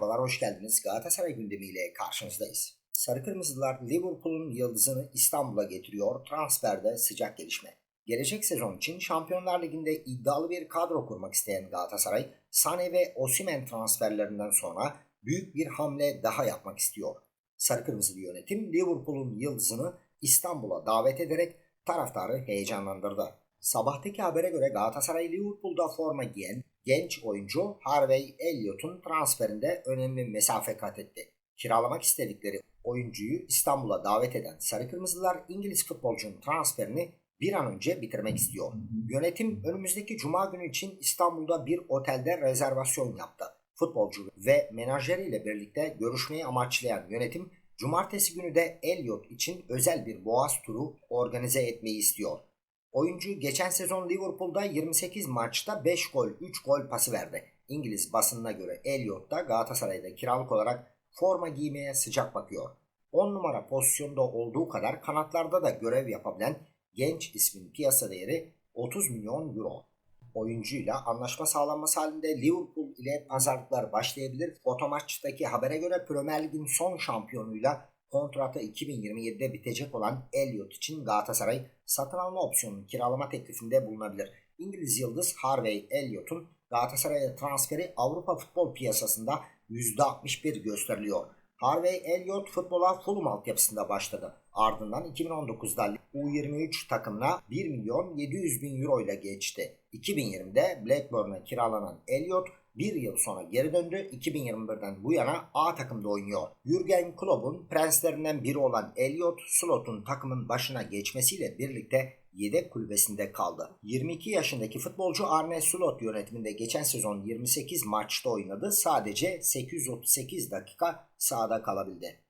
hoş geldiniz. Galatasaray gündemiyle karşınızdayız. Sarı Kırmızılar Liverpool'un yıldızını İstanbul'a getiriyor. Transferde sıcak gelişme. Gelecek sezon için Şampiyonlar Ligi'nde iddialı bir kadro kurmak isteyen Galatasaray, Sane ve Osimhen transferlerinden sonra büyük bir hamle daha yapmak istiyor. Sarı Kırmızılı yönetim Liverpool'un yıldızını İstanbul'a davet ederek taraftarı heyecanlandırdı. Sabahtaki habere göre Galatasaray Liverpool'da forma giyen genç oyuncu Harvey Elliott'un transferinde önemli mesafe kat etti. Kiralamak istedikleri oyuncuyu İstanbul'a davet eden Sarı Kırmızılar İngiliz futbolcunun transferini bir an önce bitirmek istiyor. Yönetim önümüzdeki cuma günü için İstanbul'da bir otelde rezervasyon yaptı. Futbolcu ve menajeriyle birlikte görüşmeyi amaçlayan yönetim cumartesi günü de Elliot için özel bir boğaz turu organize etmeyi istiyor. Oyuncu geçen sezon Liverpool'da 28 maçta 5 gol 3 gol pası verdi. İngiliz basınına göre Elliot da Galatasaray'da kiralık olarak forma giymeye sıcak bakıyor. 10 numara pozisyonda olduğu kadar kanatlarda da görev yapabilen genç ismin piyasa değeri 30 milyon euro. Oyuncuyla anlaşma sağlanması halinde Liverpool ile pazarlıklar başlayabilir. Fotomaç'taki habere göre Premier Lig'in son şampiyonuyla kontratı 2027'de bitecek olan Elliot için Galatasaray satın alma opsiyonunu kiralama teklifinde bulunabilir. İngiliz yıldız Harvey Elliott'un Galatasaray'a transferi Avrupa futbol piyasasında %61 gösteriliyor. Harvey Elliott futbola Fulham altyapısında başladı. Ardından 2019'da U23 takımına 1 milyon 700 bin euro ile geçti. 2020'de Blackburn'a kiralanan Elliott bir yıl sonra geri döndü. 2021'den bu yana A takımda oynuyor. Jurgen Klopp'un prenslerinden biri olan Elliot Slot'un takımın başına geçmesiyle birlikte yedek kulübesinde kaldı. 22 yaşındaki futbolcu Arne Slot yönetiminde geçen sezon 28 maçta oynadı. Sadece 838 dakika sahada kalabildi.